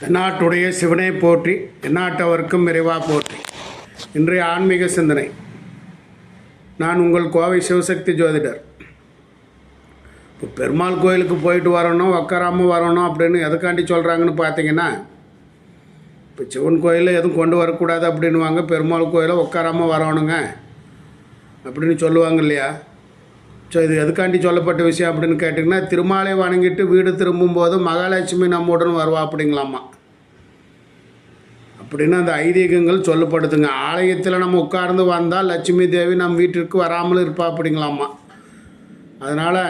தென்னாட்டுடைய சிவனை போற்றி தென்னாட்டவர்க்கும் விரைவாக போற்றி. இன்றைய ஆன்மீக சிந்தனை. நான் உங்கள் கோவை சிவசக்தி ஜோதிடர். இப்போ பெருமாள் கோயிலுக்கு போயிட்டு வரணும் உக்காராமல் வரணும் அப்படின்னு எதுக்காண்டி சொல்கிறாங்கன்னு பார்த்தீங்கன்னா இப்போ சிவன் கோயிலில் எதுவும் கொண்டு வரக்கூடாது அப்படின்னுவாங்க. பெருமாள் கோயிலில் உட்காராமல் வரணுங்க அப்படின்னு சொல்லுவாங்க இல்லையா? ஸோ இது எதுக்காண்டி சொல்லப்பட்ட விஷயம் அப்படின்னு கேட்டிங்கன்னா திருமாலை வணங்கிட்டு வீடு திரும்பும்போது மகாலட்சுமி நம்முடன் வருவா அப்படிங்களாமா? அப்படின்னு அந்த ஐதீகங்கள் சொல்லப்படுதுங்க. ஆலயத்தில் நம்ம உட்கார்ந்து வந்தால் லட்சுமி தேவி நம் வீட்டிற்கு வராமல் இருப்பா அப்படிங்களாமா? அதனால்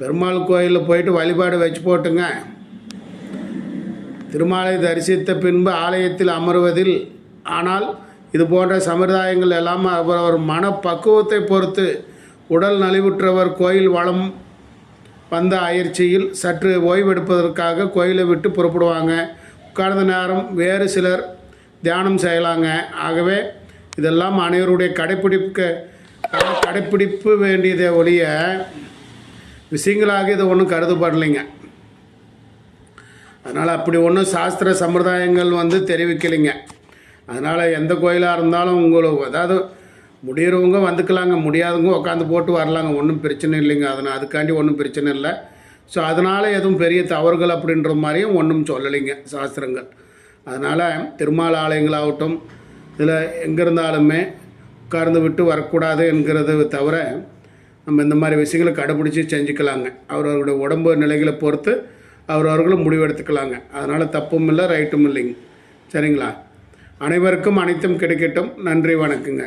பெருமாள் கோயிலில் போயிட்டு வழிபாடு வச்சு போட்டுங்க. திருமாலை தரிசித்த பின்பு ஆலயத்தில் அமர்வதில் ஆனால் இது போன்ற சம்பிரதாயங்கள் எல்லாம் அவர் மனப்பக்குவத்தை பொறுத்து உடல் நலிவுற்றவர் கோயில் வளம் வந்த அயற்சியில் சற்று ஓய்வெடுப்பதற்காக கோயிலை விட்டு புறப்படுவாங்க. உட்கார்ந்த நேரம் வேறு சிலர் தியானம் செய்யலாங்க. ஆகவே இதெல்லாம் அனைவருடைய கடைப்பிடிக்க கடைப்பிடிப்பு வேண்டியதை ஒழிய விஷயங்களாக இதை ஒன்றும் கருதப்படலைங்க. அதனால் அப்படி ஒன்றும் சாஸ்திர சம்பிரதாயங்கள் வந்து தெரிவிக்கலைங்க. அதனால் எந்த கோயிலாக இருந்தாலும் உங்களுக்கு அதாவது முடியறவங்க வந்துக்கலாங்க. முடியாதவங்க உட்காந்து போட்டு வரலாங்க. ஒன்றும் பிரச்சனை இல்லைங்க. அதனால் அதுக்காண்டி ஒன்றும் பிரச்சனை இல்லை. ஸோ அதனால் எதுவும் பெரிய தவறுகள் அப்படின்ற மாதிரியும் ஒன்றும் சொல்லலைங்க சாஸ்திரங்கள். அதனால் திருமால் ஆலயங்களாகட்டும் இதில் எங்கே இருந்தாலுமே உட்கார்ந்து விட்டு வரக்கூடாது என்கிறது தவிர நம்ம இந்த மாதிரி விஷயங்களை கடைபிடிச்சி செஞ்சுக்கலாங்க. அவரவருடைய உடம்பு நிலைகளை பொறுத்து அவரவர்களும் முடிவெடுத்துக்கலாங்க. அதனால் தப்பும் இல்லை ரைட்டும் இல்லைங்க. சரிங்களா? அனைவருக்கும் அனைத்தும் கிடைக்கட்டும். நன்றி வணக்கங்க.